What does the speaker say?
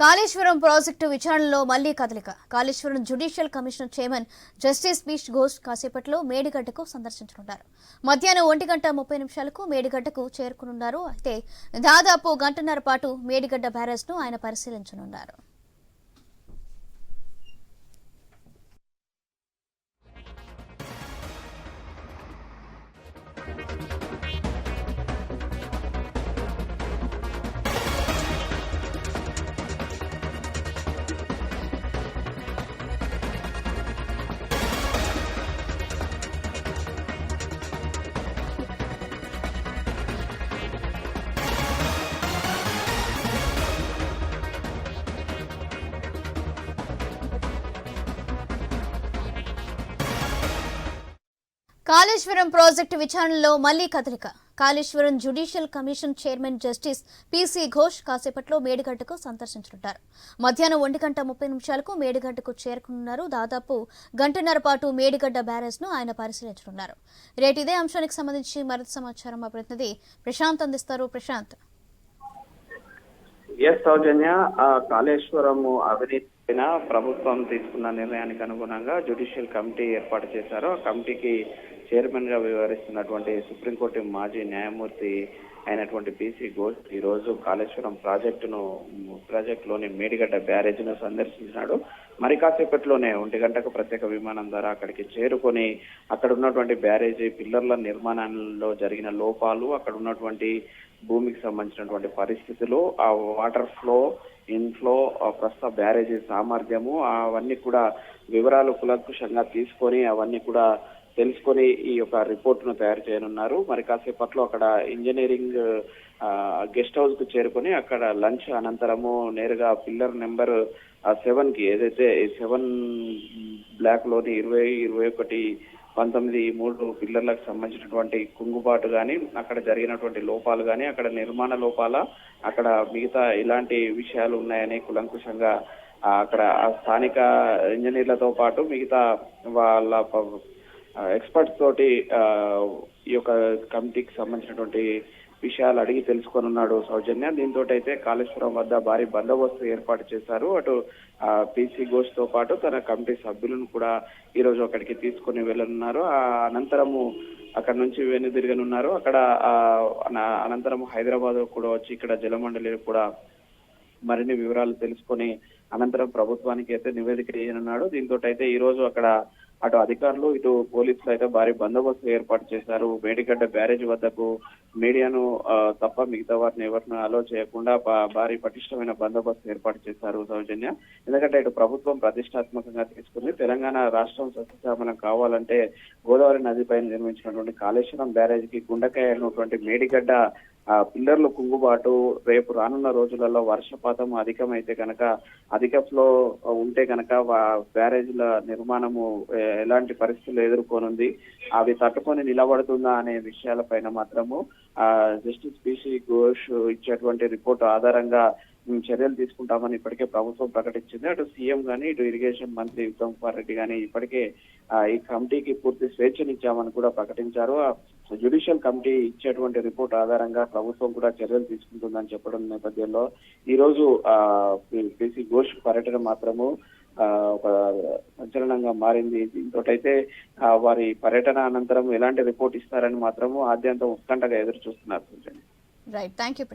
Kaleshwaram project విచారణలో మళ్ళీ కదలిక. Kaleshwaram judicial commissioner chairman justice పీష్ Ghosh కాసేపట్లో మేడిగడ్డకు సందర్శించనున్నారు. మధ్యాహ్నం ఒంటి గంట ముప్పై నిమిషాలకు మేడిగడ్డకు చేరుకునున్నారు. అయితే దాదాపు గంటన్నర పాటు మేడిగడ్డ బ్యారేజ్ను ఆయన పరిశీలించనున్నారు. కాళేశ్వరం ప్రాజెక్టు విచారణలో మళ్ళీ కదలిక. Kaleshwaram judicial commission chairman justice PC Ghosh కాసేపట్లో మేడిగడ్డకు సందర్శించనున్నారు మధ్యాహ్నం ఒంటి గంట ముప్పై నిమిషాలకు మేడిగడ్డకు చేరుకున్నారు దాదాపు గంటన్నర పాటు మేడిగడ్డ బ్యారేజ్ను ఆయన పరిశీలించనున్నారు. రేటు ఇదే అంశానికి సంబంధించి మరింత సమాచారం మా ప్రతినిధి ప్రశాంత్ అందిస్తారు. ప్రశాంత్. ఎస్ సౌజన్య కాళేశ్వరం అవినీతి పైన ప్రభుత్వం తీసుకున్న నిర్ణయానికి అనుగుణంగా జ్యుడిషియల్ కమిటీ ఏర్పాటు చేశారు. ఆ కమిటీకి చైర్మన్గా వ్యవహరిస్తున్నటువంటి సుప్రీంకోర్టు మాజీ న్యాయమూర్తి అయినటువంటి బీసీ ఘోష్ ఈ రోజు కాళేశ్వరం ప్రాజెక్టును ప్రాజెక్టులోని మేడిగడ్డ బ్యారేజ్ను సందర్శించినాడు. మరి కాసేపట్లోనే ఒంటి గంటకు ప్రత్యేక విమానం ద్వారా అక్కడికి చేరుకొని అక్కడ ఉన్నటువంటి బ్యారేజీ పిల్లర్ల నిర్మాణంలో జరిగిన లోపాలు అక్కడ ఉన్నటువంటి భూమికి సంబంధించినటువంటి పరిస్థితులు ఆ వాటర్ ఫ్లో ఇన్ఫ్లో ఆ ప్రస్తుత బ్యారేజీ సామర్థ్యము అవన్నీ కూడా వివరాలు కులంకుషంగా తీసుకొని అవన్నీ కూడా తెలుసుకొని ఈ యొక్క రిపోర్ట్ను తయారు చేయనున్నారు. మరి కాసేపట్లో అక్కడ ఇంజనీరింగ్ గెస్ట్ హౌస్కు చేరుకొని అక్కడ లంచ్ అనంతరము నేరుగా పిల్లర్ నెంబర్ సెవెన్కి ఏదైతే సెవెన్ బ్లాక్లోని ఇరవై ఇరవై ఒకటి పంతొమ్మిది మూడు పిల్లర్లకు సంబంధించినటువంటి కుంగుబాటు కానీ అక్కడ జరిగినటువంటి లోపాలు కానీ అక్కడ నిర్మాణ లోపాల అక్కడ మిగతా ఇలాంటి విషయాలు ఉన్నాయని కులంకుశంగా అక్కడ ఆ స్థానిక ఇంజనీర్లతో పాటు మిగతా వాళ్ళ ఎక్స్పర్ట్స్ తోటి ఈ యొక్క కమిటీకి సంబంధించినటువంటి విషయాలు అడిగి తెలుసుకొనున్నాడు సౌజన్య. దీంతో అయితే కాళేశ్వరం వద్ద భారీ బందోబస్తు ఏర్పాటు చేశారు. అటు పీసీ ఘోష్తో పాటు తన కమిటీ సభ్యులను కూడా ఈ రోజు అక్కడికి తీసుకొని వెళ్ళనున్నారు. ఆ అనంతరము అక్కడ నుంచి వెనుదిరగనున్నారు. అక్కడ అనంతరం హైదరాబాద్ కూడా వచ్చి ఇక్కడ జలమండలి కూడా మరిన్ని వివరాలు తెలుసుకొని అనంతరం ప్రభుత్వానికి అయితే నివేదిక చేయనున్నాడు దీంతో అయితే ఈ రోజు అక్కడ అటు అధికారులు ఇటు పోలీసులు అయితే భారీ బందోబస్తు ఏర్పాటు చేశారు. మేడిగడ్డ బ్యారేజ్ వద్దకు మీడియాను తప్ప మిగతా వారిని ఎవరిని అలో చేయకుండా భారీ పటిష్టమైన బందోబస్తు ఏర్పాటు చేశారు సౌజన్య. ఎందుకంటే ఇటు ప్రభుత్వం ప్రతిష్టాత్మకంగా తీసుకుంది. తెలంగాణ రాష్ట్రం సస్యశామనం కావాలంటే గోదావరి నదిపై నిర్మించినటువంటి కాళేశ్వరం బ్యారేజ్కి గుండకాయ అయినటువంటి మేడిగడ్డ పిల్లర్లు కుంగుబాటు రేపు రానున్న రోజులలో వర్షపాతం అధికమైతే కనుక అధిక ఫ్లో ఉంటే కనుక బ్యారేజ్ల నిర్మాణము ఎలాంటి పరిస్థితులు ఎదుర్కొనుంది అవి తట్టుకొని నిలబడుతుందా అనే విషయాలపైన మాత్రము జస్టిస్ పిసి ఘోష్ ఇచ్చేటువంటి రిపోర్ట్ ఆధారంగా చర్యలు తీసుకుంటామని ఇప్పటికే ప్రభుత్వం ప్రకటించింది. అటు సీఎం గాని ఇటు ఇరిగేషన్ మంత్రి ఉత్తమ్ కుమార్ రెడ్డి గాని ఇప్పటికే ఈ కమిటీకి పూర్తి స్వేచ్ఛనిచ్చామని కూడా ప్రకటించారు. ఆ జ్యుడిషియల్ కమిటీ ఇచ్చేటువంటి రిపోర్ట్ ఆధారంగా ప్రభుత్వం కూడా చర్యలు తీసుకుంటుందని చెప్పడం నేపథ్యంలో ఈ రోజు పిసి ఘోష్ పర్యటన మాత్రము ఒక సంచలనంగా మారింది. దీంతో అయితే వారి పర్యటన అనంతరం ఎలాంటి రిపోర్ట్ ఇస్తారని మాత్రము ఆద్యంతం ఉత్కంఠగా ఎదురు చూస్తున్నారు రైట్ థ్యాంక్ యూ